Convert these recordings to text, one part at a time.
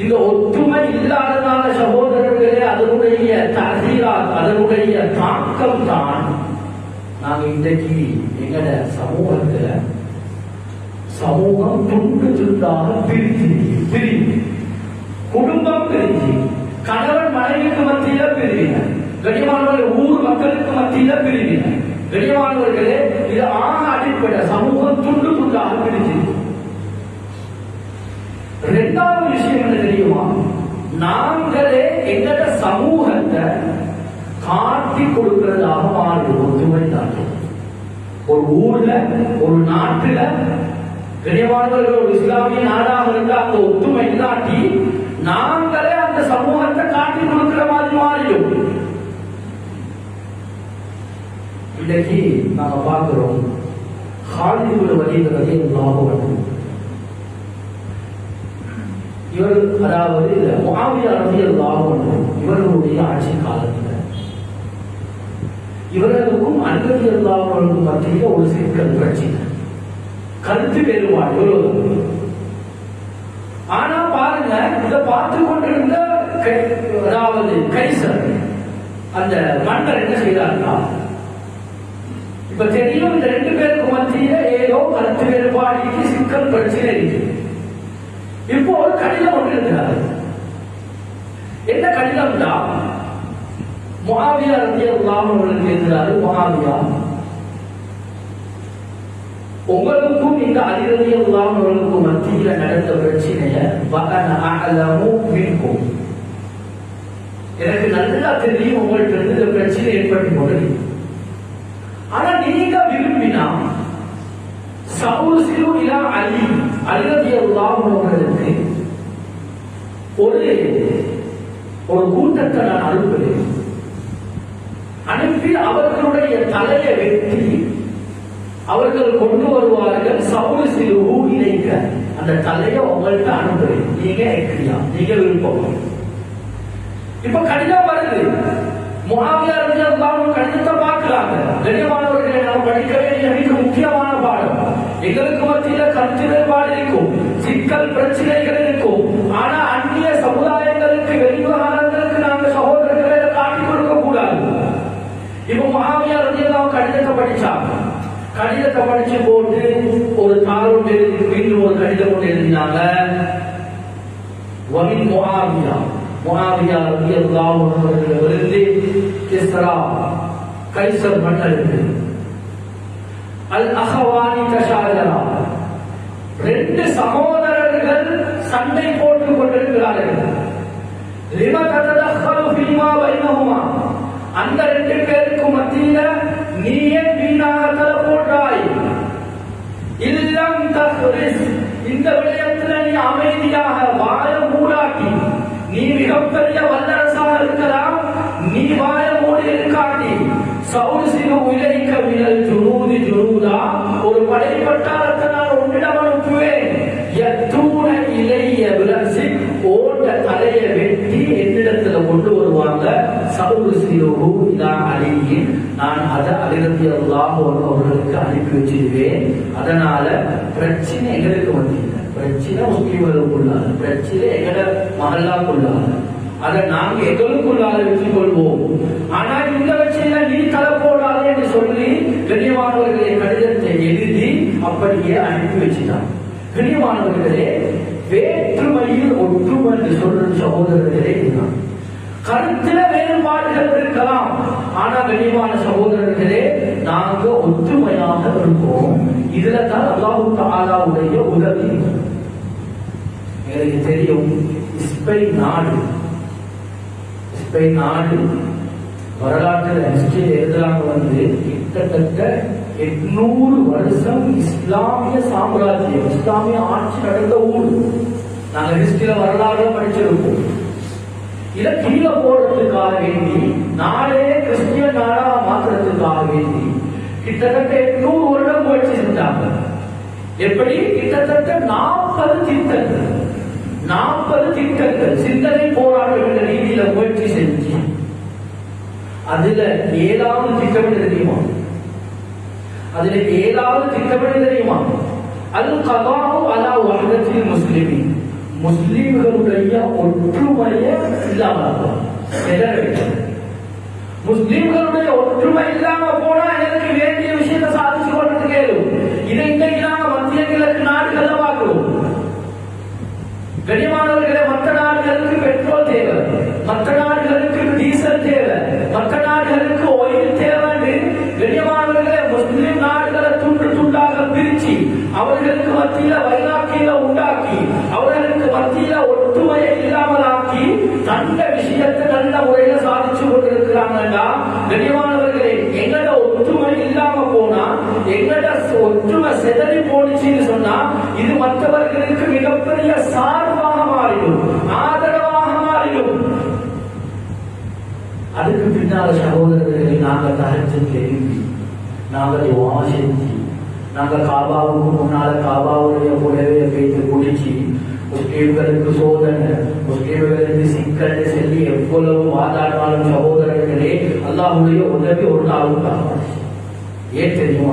இந்த ஒற்றுமை இல்லாததான சகோதரர்களே அதனுடைய தசீரா அதனுடைய தாக்கம் தான் நாங்க இன்றைக்கு எங்கட சமூகத்துல சமூகம் துண்டு துண்டாக பிரிஞ்சு பிரிஞ்சு. குடும்பம் பிரிஞ்சு. கணவன் மனைவிக்கு மத்தியில பிரிவின கனிமானவர்கள் ஊர் மக்களுக்கு மத்தியில பிரிவின கனிமானவர்களே இது ஆக அடிப்படை. சமூகம் துண்டு துண்டாக பிரிஞ்சு ரெண்டாவது விஷயம் என்ன நாங்களே எங்கட சமூகத்தை காட்டி கொடுக்கிறதாக மாறுது ஒற்றுமை ஒரு ஊர்ல ஒரு நாட்டுல கனியமானவர்கள் ஒரு இஸ்லாமிய நாடாக இருந்த அந்த ஒத்துமை இல்லாட்டி நாங்களே அந்த சமூகத்தை காட்டி கொடுக்கிற மாதிரி மாறிடும். இன்னைக்கு நாங்க பார்க்கிறோம் ஹாலிவுட் வகையில் லாபம் இவர் அதாவது முகாமிய அரசியல் லாபம் இவர்களுடைய ஆட்சி காலத்தில். இவர்களுக்கும் அன்பதியல் லாபங்களுக்கும் மத்தியில் ஒரு சிக்கல் பிரச்சனை கருத்து வேறுபாடு இவ்வளவு ஆனா பாருங்க இதை பார்த்து கொண்டிருந்த அதாவது கைசர் அந்த மன்னர் என்ன செய்தார்னா இப்ப தெரியும் இந்த ரெண்டு பேருக்கு மத்தியில ஏதோ கருத்து வேறுபாடு சிக்கல் பிரச்சனை இருக்கு. இப்போ ஒரு கடிதம் ஒன்று இருக்கிறார் என்ன கடிதம் தான் முகாவியா ரத்தியல்லாம் அவர்களுக்கு எழுதுறாரு முகாவியா உங்களுக்கும் இந்த அதிரதியெல்லாம் அவர்களுக்கும் மத்தியில நடந்த பிரச்சனைய வகன எனக்கு நல்லா தெரியும் உங்களுக்கு இருந்து பிரச்சனை ஏற்பட்டு கொண்டு ஆனா நீங்க விரும்பினா சவுசிலு இலா அலி அலிரதியெல்லாம் அவர்களுக்கு ஒரு ஒரு கூட்டத்தை நான் அனுப்புகிறேன். அனுப்பி அவர்களுடைய தலையை வெட்டி அவர்கள் கொண்டு வருவார்கள் சவுறு இணைக்க அந்த தலையை உங்கள்கிட்ட அனுப்புகிறேன். நீங்க ஏற்கனவே நீங்க விருப்பம் இப்ப கடிதம் வருது. முகாமியா இருந்தாலும் கடிதத்தை பார்க்கலாங்க கனியமானவர்களை நாம் படிக்க வேண்டிய மிக முக்கியமான எங்களுக்கு மத்தியில கருத்து வேறுபாடு இருக்கும். சிக்கல் பிரச்சனைகள் இருக்கும். ஆனா அந்நிய சமுதாயங்களுக்கு வெளிவகாரங்களுக்கு நாங்கள் சகோதரர்களை காட்டிக் கொடுக்க கூடாது. இப்ப மகாவியார் ரதியெல்லாம் கடிதத்தை படிச்சா கடிதத்தை படிச்சு போட்டு ஒரு தாள் ஒன்று எழுதி மீண்டும் ஒரு கடிதம் ஒன்று எழுதினாங்க. வமின் முகாவியா முகாவியா ரதியெல்லாம் விருந்து கிஸ்ரா கைசர் மன்னருக்கு அல் அகவானி தஷாஜரா ரெண்டு சகோதரர்கள் சண்டை போட்டுக் கொண்டிருக்கிறார்கள். லிம தததஹலு ஃபீமா பைனஹுமா. அந்த ரெண்டு பேருக்கு மத்தியில நீ ஏன் வீணாக தலை போட்டாய் இல்லம் தஹ்ரிஸ் இந்த விடயத்துல நீ அமைதியாக வாய மூடாட்டி. நீ மிகப்பெரிய வல்லரசாக இருக்கலாம் நீ வாய மூடி இருக்காட்டி. சௌசினு சிலுவு இதா நான் அதை அலிரத்தி அல்லாஹ் அவர்களுக்கு அனுப்பி வச்சிருவேன் அதனால பிரச்சனை எங்களுக்கு வந்தீங்க பிரச்சனை முஸ்லீம்களுக்குள்ளாத பிரச்சனை எங்கட மகல்லாக்குள்ளாத அதை நாங்க எங்களுக்குள்ளாத வச்சுக் கொள்வோம் ஆனா இந்த பிரச்சனையில நீ தலை போடாதே என்று சொல்லி கண்ணியமானவர்களை கடிதத்தை எழுதி அப்படியே அனுப்பி வச்சுட்டான். கண்ணியமானவர்களே வேற்றுமையில் ஒற்றுமை என்று சொல்ற சகோதரர்களே இதுதான். கருத்துல வேறுபாடுகள் இருக்கலாம். ஆனா கண்ணியமான சகோதரர்களே நாங்க ஒற்றுமையாக இருக்கோம் இதுல தான் அல்லாஹு தாலாவுடைய உதவி. எனக்கு தெரியும் ஸ்பெயின் நாடு. ஸ்பெயின் நாடு. வரலாற்றில் ஹிஸ்டரி எழுதுறாங்க வந்து கிட்டத்தட்ட எட்நூறு வருஷம் இஸ்லாமிய சாம்ராஜ்யம் இஸ்லாமிய ஆட்சி நடந்த ஊர். நாங்க ஹிஸ்டரியில வரலாறு படிச்சிருக்கோம் இதை கீழே போடுறதுக்காக வேண்டி நாடே கிறிஸ்டியன் நாடா மாற்றுறதுக்காக வேண்டி கிட்டத்தட்ட எட்நூறு வருடம் முயற்சி செஞ்சாங்க. எப்படி? கிட்டத்தட்ட நாற்பது திட்டங்கள். நாற்பது திட்டங்கள். சிந்தனை போராட்டம் என்ற ரீதியில முயற்சி செஞ்சு அதுல ஏழாவது திட்டம் தெரியுமா? அதுல ஏழாவது திட்டம் தெரியுமா? அது கதாவும் அலா வஹதத்தில் முஸ்லிமின். முஸ்லிம்களுடைய ஒற்றுமையை இல்லாமல் முஸ்லிம்களுடைய ஒற்றுமை இல்லாம போனா எனக்கு வேண்டிய விஷயத்தை சாதிச்சு கொண்டு செதறி சொன்னா இது மற்றவர்களுக்கு மிகப்பெரிய சார்பாக மாறிடும் ஆதரவாக மாறிடும். அதுக்கு பின்னால சகோதரர்களை நாங்கள் தகச்சல் எழுப்பி நாங்கள் துவா செஞ்சு நாங்கள் காபாவுக்கு முன்னால காபாவுடைய புடவையை பேசி குடிச்சு முஸ்லீம்களுக்கு சோதனை முஸ்லீம்களுக்கு சிக்கல் சொல்லி எவ்வளவு வாதாடினாலும் சகோதரர்களே அல்லாஹுடைய உதவி ஒரு நாளும் ஏன் தெரியுமா?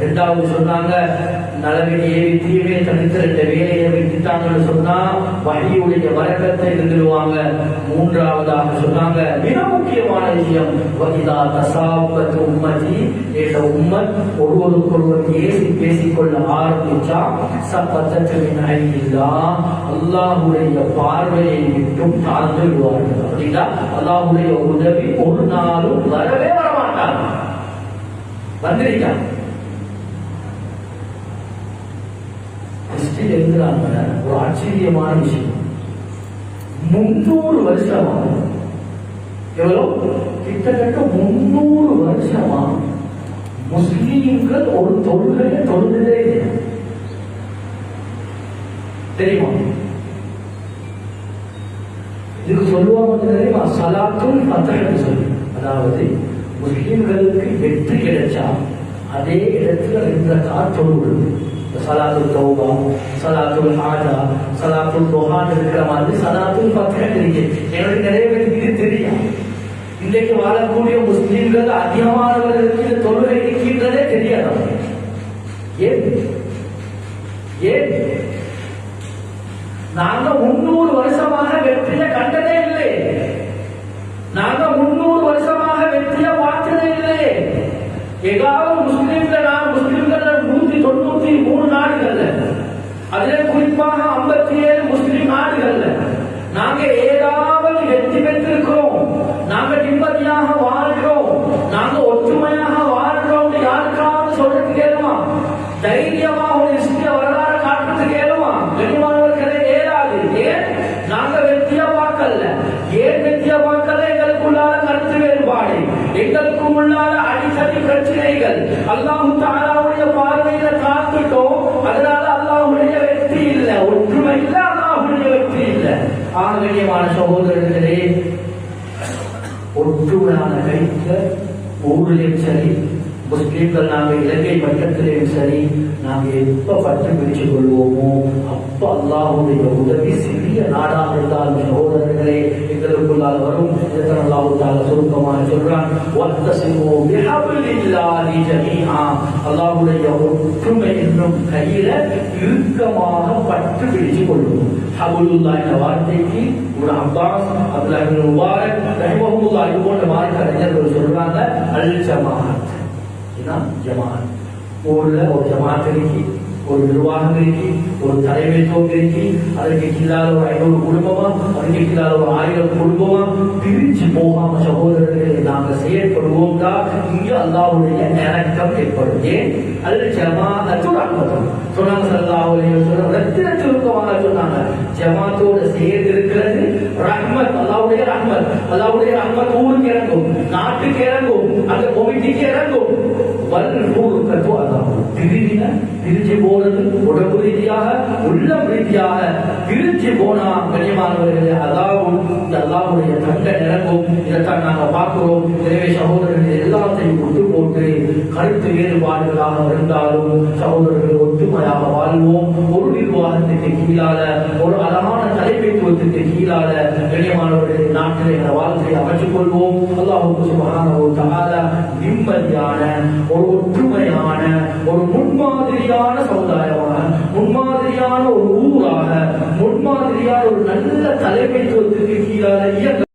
ரெண்டாவது சொன்னாங்க நலவினை ஏறி தீமையை தனித்து ரெண்டு வேலையை வைத்துட்டாங்கன்னு சொன்னா வழியுடைய வழக்கத்தை இருந்துருவாங்க மூன்றாவதாக சொன்னாங்க மிக முக்கியமான விஷயம் வகிதா தசாபத்து உம்மதி என்ற உம்மன் ஒருவருக்கொருவர் ஏசி பேசிக்கொள்ள ஆரம்பிச்சா சப்பத்தத்தின் ஐயா அல்லாஹுடைய பார்வையை விட்டும் தாழ்ந்து விடுவார்கள் அப்படின்னா அல்லாஹுடைய உதவி ஒரு நாளும் வரவே வரமாட்டாங்க வந்திருக்காங்க ஹிஸ்டரி எழுதுறாங்க ஒரு ஆச்சரியமான விஷயம். முன்னூறு வருஷமா எவ்வளோ? கிட்டத்தட்ட முன்னூறு வருஷமா முஸ்லீம்கள் ஒரு தொழுகையை தொழுதே தெரியுமா? இதுக்கு சொல்லுவாங்க தெரியுமா? சலாத்துல் பத்திரம் சொல்லி. அதாவது முஸ்லீம்களுக்கு வெற்றி கிடைச்சா அதே இடத்துல ரெண்டு கார் சலாத்துல் தௌபா சலாத்துல் ஆதா சலாத்துல் தொஹான் இருக்கிற மாதிரி சலாத்துல் பத்தகன் இருக்கு எனக்கு நிறைய பேருக்கு இது தெரியும். இன்றைக்கு வாழக்கூடிய முஸ்லீம்கள் அதிகமானவர்களுக்கு இந்த தொழுகை இருக்கின்றதே தெரியாது ஏன்? ஏன்? நாங்க முன்னூறு வருஷமாக வெற்றியை கண்டதே இல்லை. நாங்க முன்னூறு வருஷமாக வெற்றியை பார்த்ததே இல்லை ஏதாவது முஸ்லிம்கள் நான் முஸ்லிம்கள் நூத்தி தொண்ணூத்தி மூணு நாடுகள்ல அதிலே குறிப்பாக ஐம்பத்தி ஏழு முஸ்லிம் நாடுகள்ல நாங்க ஏதாவது வெற்றி பெற்றிருக்கிறோம் நாங்க நிம்மதியாக வாழ்கிறோம் நாங்க ஒற்றுமையாக வாழ்கிறோம் யாருக்காவது சொல்றது கேளுமா தைரியமா ஒரு இஸ்லிய வரலாறு காட்டுறது கேளுமா கனிமானவர்களே ஏறாது ஏன் நாங்க வெற்றியா பார்க்கல ஏன் வெற்றியா பார்க்கல எங்களுக்குள்ளால கருத்து வேறுபாடு எங்களுக்கு உள்ளால மாதிரி பிரச்சனைகள். அல்லாஹு தாராவுடைய பார்வையில காத்துட்டோம். அதனால அல்லாஹுடைய வெற்றி இல்ல. ஒற்றுமை இல்ல அல்லாஹுடைய வெற்றி இல்ல. ஆகணியமான சகோதரர்களே ஒற்றுமையான கைத்த ஊரிலும் சரி முஸ்லீம்கள் நாங்கள் இலங்கை பட்டத்திலேயும் சரி நாங்கள் எப்ப பட்டம் பிடிச்சு கொள்வோமோ அப்ப அல்லாஹுடைய உதவி சிறிய நாடாக இருந்தாலும் சகோதரர்களே எங்களுக்குள்ளால் வரும். இதற்கு அல்லாஹுத்தால சுருக்கமாக சொல்றான் வத்தசிமோ அல்லாஹுடைய ஒற்றுமை என்னும் கையில இறுக்கமாக பட்டு பிடிச்சு கொள்வோம் ஹபுலுல்லா என்ற வார்த்தைக்கு ஒரு அப்பாஸ் அப்துல்லா இப்னு முபாரக் ரஹிமஹுல்லா இது போன்ற வார்த்தை அறிஞர்கள் சொல்றாங்க அல் ஜமாஅத் இதுதான் ஜமாஅத் ஊர்ல ஒரு ஜமாத் இருக்கு ஒரு நிர்வாகம் இருக்கு ஒரு தலைமைத்துவம் இருக்கு அதற்கு கீழால ஒரு ஐநூறு குடும்பமா அதுக்கு கீழால ஒரு ஆயிரம் குடும்பமா பிரிச்சு போகாம சகோதரர்களை நாங்க செயற்படுவோம் தான் இங்க அல்லாவுடைய இறக்கம் ஏற்படும் ஏன் அது ஜமாஅத்து ரஹ்மத்தும் சொன்னாங்க சல்லாஹ் சொல்ல ரத்தின சுருக்கமாக சொன்னாங்க ஜமாத்தோட சேர்ந்து இருக்கிறது ரஹ்மத் அல்லாவுடைய ரஹ்மத் அல்லாவுடைய ரஹ்மத் ஊருக்கு இறங்கும் நாட்டுக்கு இறங்கும் அந்த கொமிட்டிக்கு இறங்கும் வல்பூர்க்கத்தோ தத்துவம் பிரிவின திருச்சி போனது உடம்பு ரீதியாக உள்ளம் ரீதியாக திருச்சி போனா கண்ணியமானவர்களே அதாவும் இந்த அல்லாவுடைய தங்க நிறங்கும் இதைத்தான் நாங்கள் பார்க்கிறோம். எனவே சகோதரர்கள் எல்லாத்தையும் ஒட்டு போட்டு கருத்து வேறுபாடுகளாக இருந்தாலும் சகோதரர்கள் ஒற்றுமையாக வாழ்வோம். ஒரு நிர்வாகத்துக்கு கீழால ஒரு அழகான தலைமைத்துவத்திற்கு கீழால கண்ணியமானவர்கள் நாட்டில் என்ற வாழ்க்கையை அமைச்சுக் கொள்வோம் அல்லாஹுக்கு சுபஹானஹு ஒரு தகாத நிம்மதியான ஒரு ஒற்றுமையான ஒரு முன்மாதிரியான சமுதாயமாக முன்மாதிரியான ஒரு ஊராக முன்மாதிரியான ஒரு நல்ல தலைமைத்துவத்திற்கு கீழால இயக்க